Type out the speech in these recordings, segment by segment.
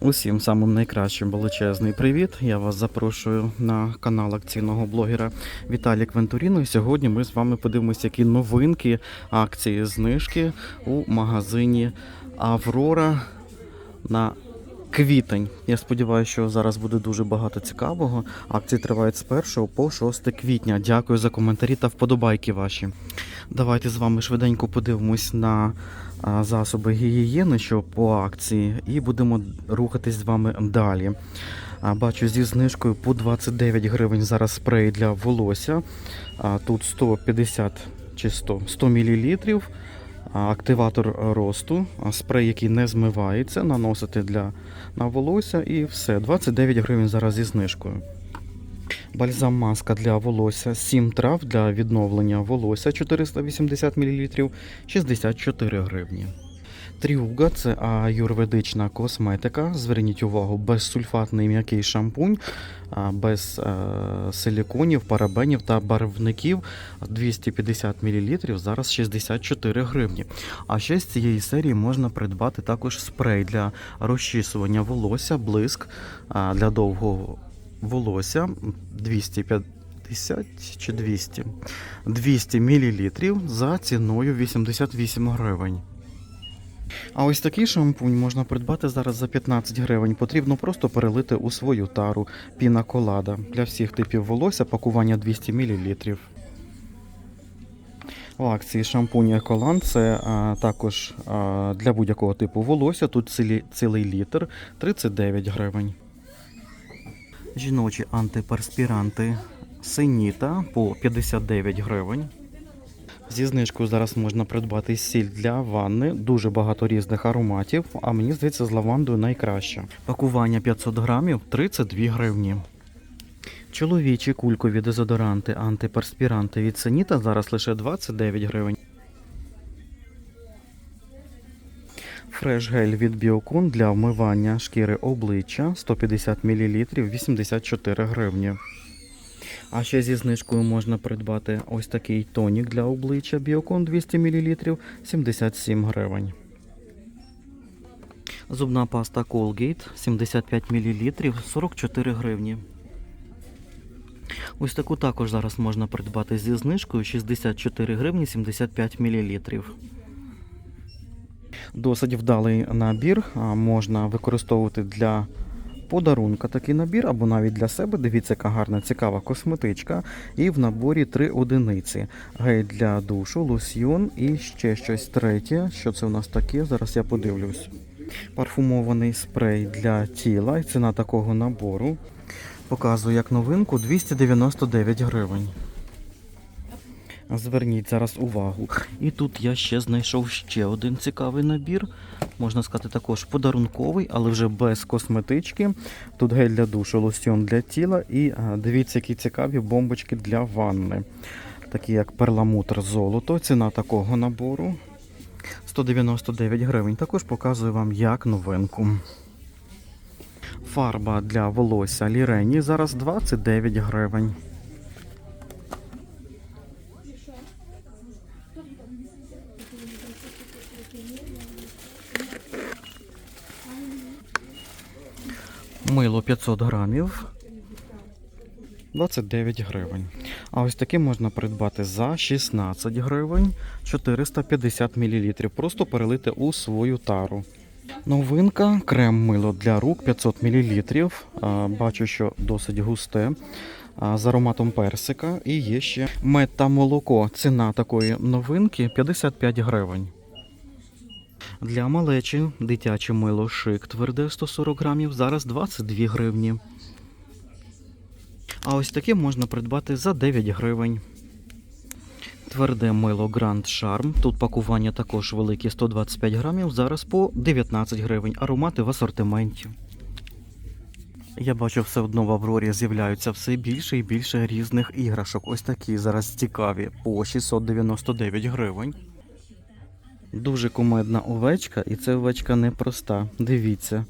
Усім самим найкращим величезний привіт. Я вас запрошую на канал акційного блогера Віталія Квентуріно. І сьогодні ми з вами подивимося, які новинки, акції, знижки у магазині Аврора на квітень. Я сподіваюся, що зараз буде дуже багато цікавого. Акції тривають з 1 по 6 квітня. Дякую за коментарі та вподобайки ваші. Давайте з вами швиденько подивимось на засоби гігієни, що по акції, і будемо рухатись з вами далі. Бачу зі знижкою по 29 гривень зараз спрей для волосся. Тут 150 чи 100, 100 мл. Активатор росту, спрей, який не змивається, наносити для на волосся і все. 29 гривень зараз зі знижкою. Бальзам маска для волосся 7 трав для відновлення волосся 480 мл 64 гривні. Тріуга це аюрведична косметика. Зверніть увагу, безсульфатний м'який шампунь, без е, силіконів, парабенів та барвників 250 мл, зараз 64 гривні. А ще з цієї серії можна придбати також спрей для розчісування волосся, блиск для довгого волосся 250 чи 200 200 мл за ціною 88 гривень. А ось такий шампунь можна придбати зараз за 15 гривень. Потрібно просто перелити у свою тару піна колада для всіх типів волосся, пакування 200 мл. В акції шампунь Еколан це а, також а, для будь-якого типу волосся. Тут цілі, цілий літр 39 гривень. Жіночі антиперспіранти Синіта по 59 гривень. Зі знижкою зараз можна придбати сіль для ванни, дуже багато різних ароматів, а мені здається, з лавандою найкраще. Пакування 500 грамів 32 гривні. Чоловічі кулькові дезодоранти, антиперспіранти від Синіта зараз лише 29 гривень. Фреш гель від Біокон для вмивання шкіри обличчя 150 мл 84 гривні. А ще зі знижкою можна придбати ось такий тонік для обличчя Біокон 200 мл 77 гривень. Зубна паста Colgate 75 мл 44 гривні. Ось таку також зараз можна придбати зі знижкою 64 гривні 75 мл. Досить вдалий набір. Можна використовувати для подарунка такий набір, або навіть для себе. Дивіться, яка гарна, цікава косметичка. І в наборі три одиниці. Гель для душу, лосьйон і ще щось третє. Що це у нас таке? Зараз я подивлюсь. Парфумований спрей для тіла. І ціна такого набору. Показую як новинку 299 гривень. Зверніть зараз увагу. І тут я ще знайшов ще один цікавий набір. Можна сказати, також подарунковий, але вже без косметички. Тут гель для душу, лосьйон для тіла і дивіться, які цікаві бомбочки для ванни. Такі як перламутр золото. Ціна такого набору 199 гривень. Також показую вам як новинку. Фарба для волосся Лірені зараз 29 гривень. Мило 500 грамів. 29 гривень. А ось таке можна придбати за 16 гривень 450 мл. Просто перелити у свою тару. Новинка крем мило для рук 500 мл. Бачу, що досить густе. З ароматом персика. І є ще мед та молоко. Ціна такої новинки 55 гривень. Для малечі дитяче мило шик тверде 140 грамів, зараз 22 гривні. А ось таке можна придбати за 9 гривень. Тверде мило Grand Charm. Тут пакування також великі 125 грамів, зараз по 19 гривень. Аромати в асортименті. Я бачу, все одно в Аврорі з'являються все більше і більше різних іграшок. Ось такі зараз цікаві по 699 гривень. Дуже кумедна овечка, і це овечка непроста. Дивіться,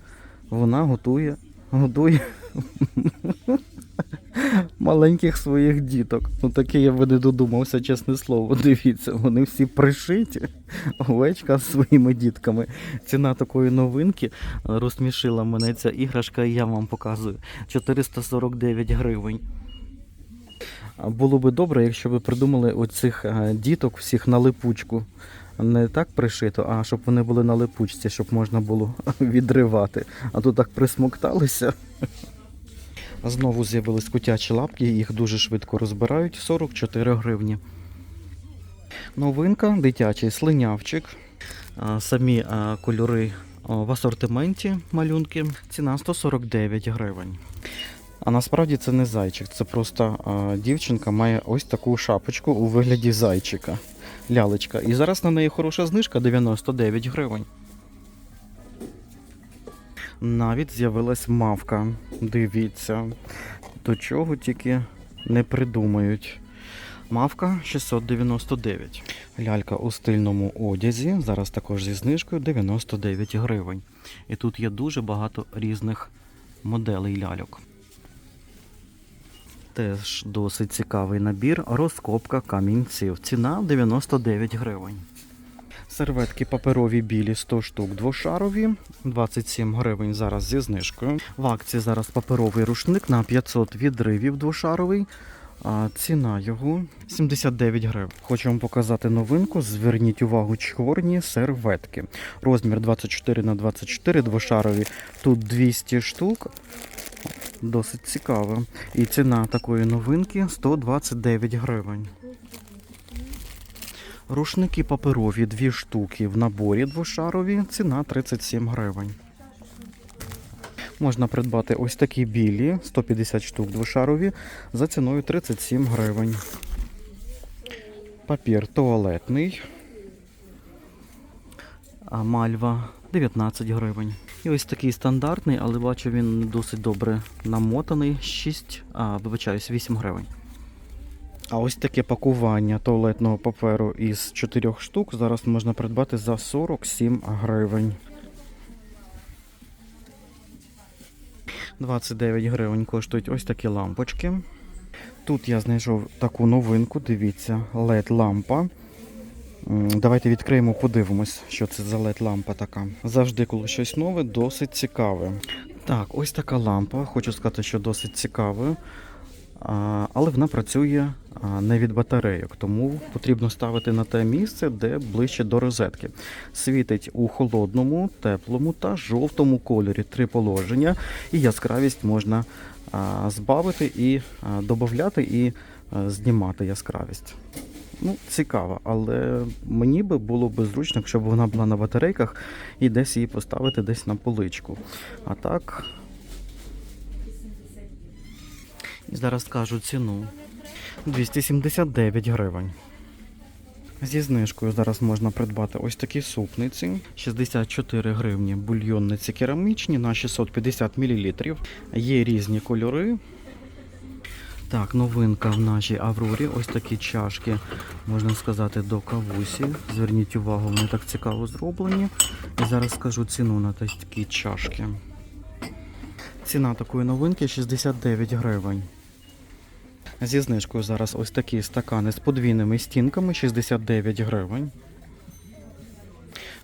вона готує, годує маленьких своїх діток. Ну таке я би не додумався, чесне слово. Дивіться, вони всі пришиті. Овечка з своїми дітками. Ціна такої новинки розсмішила мене ця іграшка, і я вам показую. 449 гривень. Було би добре, якщо б придумали оцих е, діток всіх на липучку. Не так пришито, а щоб вони були на липучці, щоб можна було відривати. А то так присмокталися. Знову з'явились котячі лапки, їх дуже швидко розбирають 44 гривні. Новинка, дитячий слинявчик. Самі кольори в асортименті малюнки. Ціна 149 гривень. А насправді це не зайчик, це просто дівчинка має ось таку шапочку у вигляді зайчика. Лялечка. І зараз на неї хороша знижка 99 гривень. Навіть з'явилась мавка. Дивіться, до чого тільки не придумають. Мавка 699. Лялька у стильному одязі. Зараз також зі знижкою 99 гривень. І тут є дуже багато різних моделей ляльок. Теж досить цікавий набір. Розкопка камінців. Ціна 99 гривень. Серветки паперові білі 100 штук двошарові, 27 гривень зараз зі знижкою. В акції зараз паперовий рушник на 500 відривів двошаровий. А ціна його 79 гривень. Хочу вам показати новинку. Зверніть увагу, чорні серветки. Розмір 24 на 24 двошарові. Тут 200 штук. Досить цікаво. І ціна такої новинки 129 гривень. Рушники паперові, дві штуки в наборі двошарові, ціна 37 гривень. Можна придбати ось такі білі, 150 штук двошарові, за ціною 37 гривень. Папір туалетний. А мальва 19 гривень. І ось такий стандартний, але бачу, він досить добре намотаний. 6, а, вибачаюсь, 8 гривень. А ось таке пакування туалетного паперу із 4 штук зараз можна придбати за 47 гривень. 29 гривень коштують ось такі лампочки. Тут я знайшов таку новинку, дивіться, LED-лампа. Давайте відкриємо, подивимось, що це за LED-лампа така. Завжди, коли щось нове, досить цікаве. Так, ось така лампа. Хочу сказати, що досить цікаве. Але вона працює не від батарейок, тому потрібно ставити на те місце, де ближче до розетки. Світить у холодному, теплому та жовтому кольорі три положення, і яскравість можна збавити і додати і знімати яскравість. Ну, цікаво, але мені би було б зручно, щоб вона була на батарейках і десь її поставити десь на поличку. А так, і зараз скажу ціну. 279 гривень. Зі знижкою зараз можна придбати ось такі супниці. 64 гривні бульйонниці керамічні на 650 мл. Є різні кольори. Так, новинка в нашій Аврорі. Ось такі чашки, можна сказати, до кавусі. Зверніть увагу, вони так цікаво зроблені. І зараз скажу ціну на такі чашки. Ціна такої новинки 69 гривень. Зі знижкою зараз ось такі стакани з подвійними стінками 69 гривень.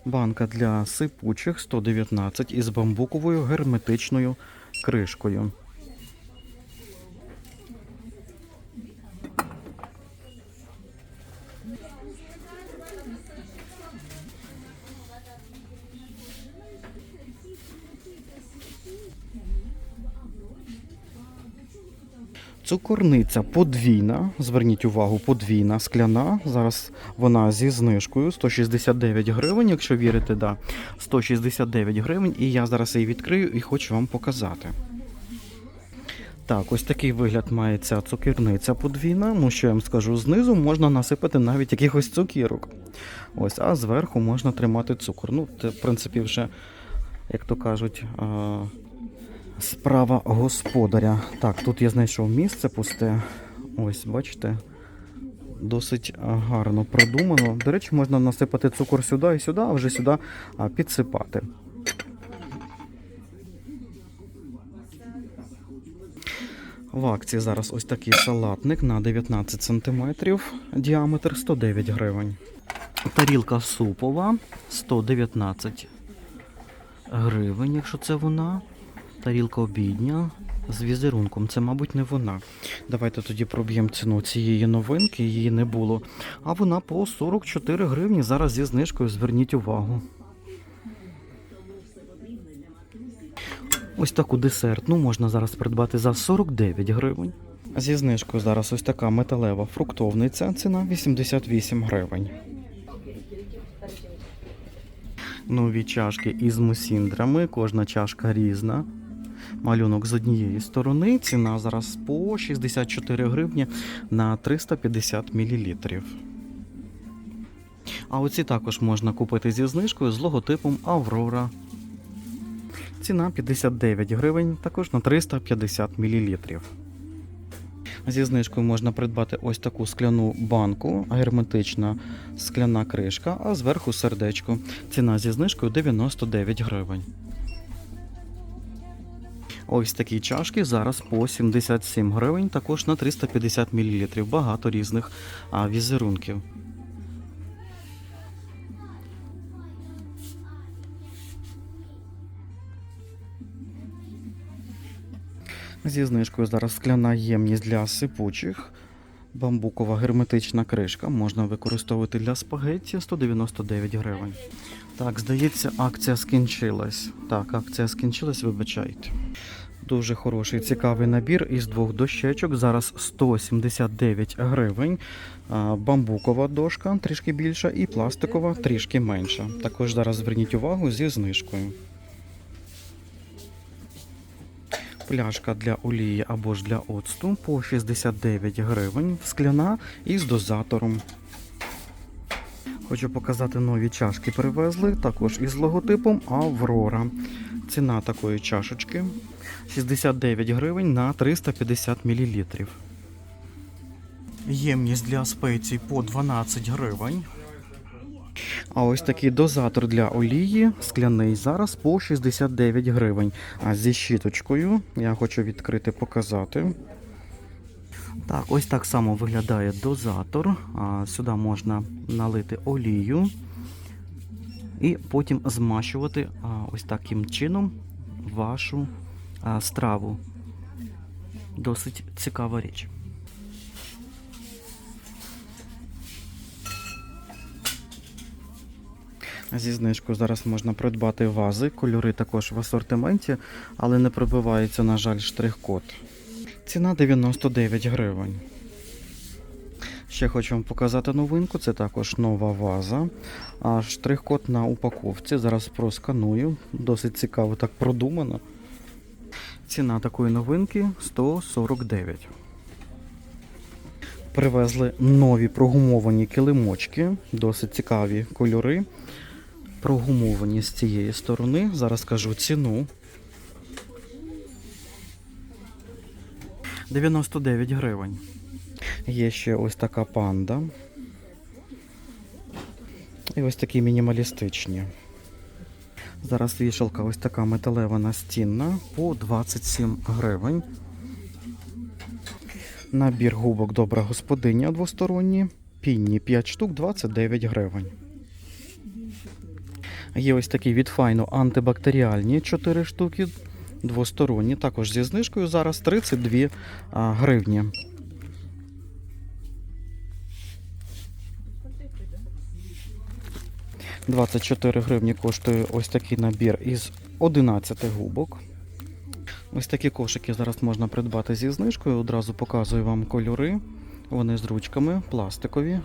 Банка для сипучих 119 із бамбуковою герметичною кришкою. Цукорниця подвійна. Зверніть увагу, подвійна скляна. Зараз вона зі знижкою 169 гривень, якщо вірите, да. 169 гривень. І я зараз її відкрию і хочу вам показати. Так, ось такий вигляд має ця цукерниця подвійна. Ну, що я вам скажу, знизу можна насипати навіть якихось цукірок. Ось, а зверху можна тримати цукор. Ну, це, в принципі, вже, як то кажуть, справа господаря. Так, тут я знайшов місце пусте. Ось, бачите. Досить гарно продумано. До речі, можна насипати цукор сюди і сюди, а вже сюди підсипати. В акції зараз ось такий салатник на 19 см, діаметр 109 гривень. Тарілка супова 119 гривень, якщо це вона. Тарілка обідня з візерунком. Це, мабуть, не вона. Давайте тоді проб'ємо ціну цієї новинки, її не було. А вона по 44 гривні. Зараз зі знижкою зверніть увагу. Ось таку десертну можна зараз придбати за 49 гривень. Зі знижкою зараз ось така металева фруктовниця, ціна 88 гривень. Нові чашки із мусіндрами, кожна чашка різна. Малюнок з однієї сторони, ціна зараз по 64 гривні на 350 мл. А оці також можна купити зі знижкою з логотипом Аврора. Ціна 59 гривень, також на 350 мл. Зі знижкою можна придбати ось таку скляну банку, герметична скляна кришка, а зверху сердечко. Ціна зі знижкою 99 гривень. Ось такі чашки зараз по 77 гривень, також на 350 мл. Багато різних візерунків. Зі знижкою зараз скляна ємність для сипучих. Бамбукова герметична кришка можна використовувати для спагетті 199 гривень. Так, здається, акція скінчилась. Так, акція скінчилась, вибачайте. Дуже хороший цікавий набір із двох дощечок. Зараз 179 гривень. Бамбукова дошка трішки більша і пластикова трішки менша. Також зараз зверніть увагу зі знижкою. Пляшка для олії або ж для оцту по 69 гривень, скляна із дозатором. Хочу показати нові чашки привезли, також із логотипом Аврора. Ціна такої чашечки 69 гривень на 350 мл. Ємність для спецій по 12 гривень. А ось такий дозатор для олії скляний зараз по 69 гривень. А зі щіточкою я хочу відкрити, показати. Так, ось так само виглядає дозатор. Сюди можна налити олію і потім змащувати ось таким чином вашу страву. Досить цікава річ. Зі знижкою зараз можна придбати вази, кольори також в асортименті, але не пробивається, на жаль, штрих-код. Ціна 99 гривень. Ще хочу вам показати новинку, це також нова ваза. А штрих-код на упаковці. Зараз просканую. Досить цікаво, так продумано. Ціна такої новинки 149. Привезли нові прогумовані килимочки, досить цікаві кольори. Прогумовані з цієї сторони. Зараз скажу ціну. 99 гривень. Є ще ось така панда. І ось такі мінімалістичні. Зараз вішалка ось така металева настінна по 27 гривень. Набір губок добра господиня двосторонні. Пінні 5 штук 29 гривень. Є ось такі від файну антибактеріальні 4 штуки, двосторонні, також зі знижкою зараз 32 а, гривні. – 24 гривні коштує ось такий набір із 11 губок. Ось такі кошики зараз можна придбати зі знижкою. Одразу показую вам кольори. Вони з ручками, пластикові.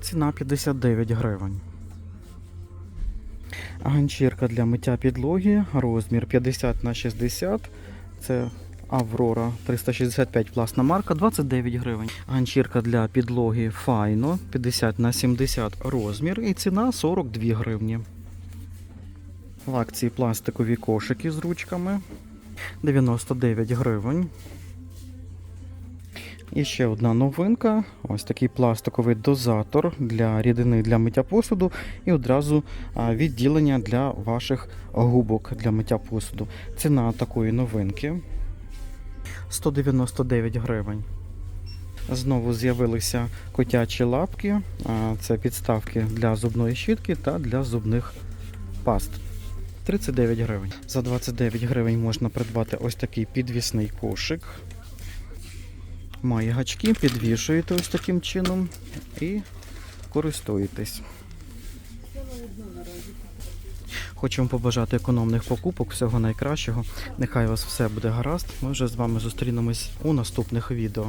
Ціна 59 гривень. Ганчірка для миття підлоги, розмір 50 на 60. Це Аврора 365 власна марка, 29 гривень. Ганчірка для підлоги Файно 50 на 70 розмір і ціна 42 гривні. В акції пластикові кошики з ручками 99 гривень. І ще одна новинка: ось такий пластиковий дозатор для рідини для миття посуду і одразу відділення для ваших губок для миття посуду. Ціна такої новинки 199 гривень. Знову з'явилися котячі лапки. Це підставки для зубної щітки та для зубних паст. 39 гривень. За 29 гривень можна придбати ось такий підвісний кошик. Має гачки, підвішуєте ось таким чином і користуєтесь. Хочу вам побажати економних покупок, всього найкращого. Нехай у вас все буде гаразд. Ми вже з вами зустрінемось у наступних відео.